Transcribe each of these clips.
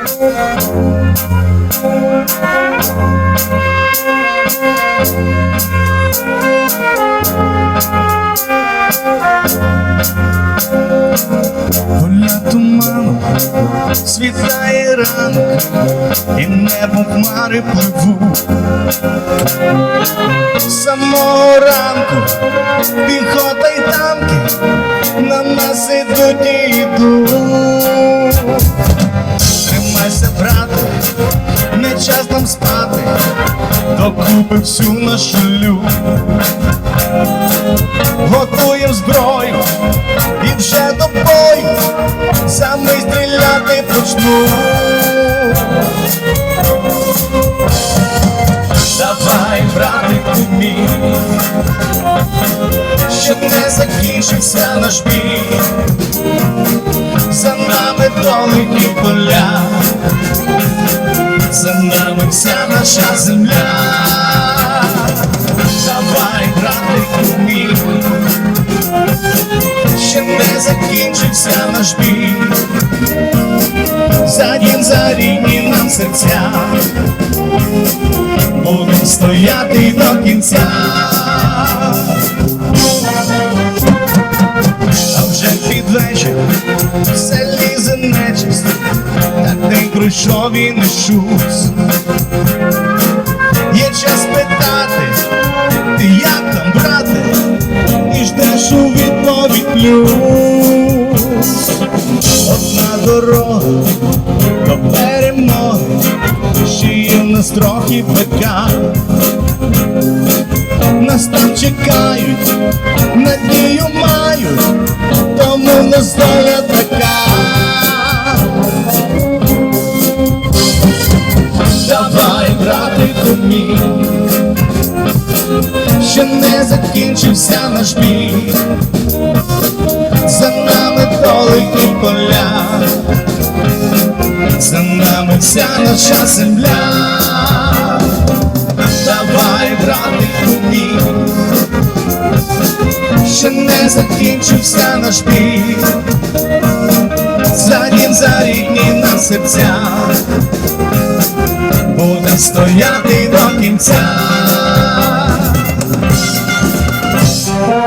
Поля туману, світає ранок, і небо хмари пливуть. З самого ранку піхота й танки на нас ідуть і йдуть. Тримайся, брате, не час нам спати, докупи всю нашу лють. Готуєм зброю. І вже до бою. Саме стріляти почну. Давай, братику мій, щоб не закінчився наш бій, за нами доли і поля, за нами вся наша земля. Давай, братику мій, ще не закінчився наш бій, за дім за рідні нам серця, будем стояти до кінця. А вже під вечір все лізе нечисть, та ти пройшов і не шусь. Є час питати, ти як там, брате, і ждеш у відповідь плюс. Одна дорога до перемоги, ще є нас трохи пека. Нас там чекають, надію мають, тому нас доля ще не закінчився наш бій, за нами доли і поля, за нами вся наша земля. Давай, братику мій, ще не закінчився наш бій, за дім за рідні на серця. Будем стояти до кінця.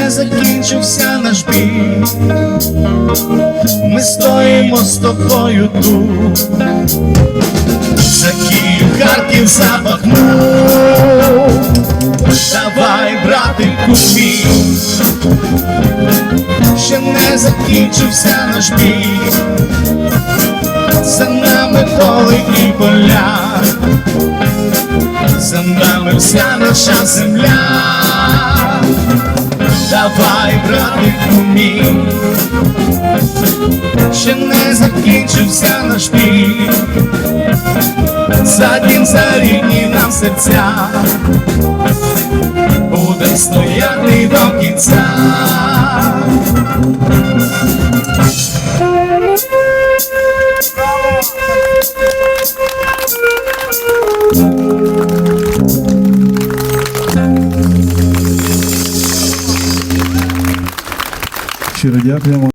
не закінчився наш бій. Ми стоїмо з тобою тут, за Київ, Харків, за Бахмут. Давай, братику мій, ще не закінчився наш бій. За нами доли і поля за нами вся наша земля. Давай, братику мій, ще не закінчився наш бій, за дім за рідні нам серця, будем стояти до кінця. Щиро дякуємо.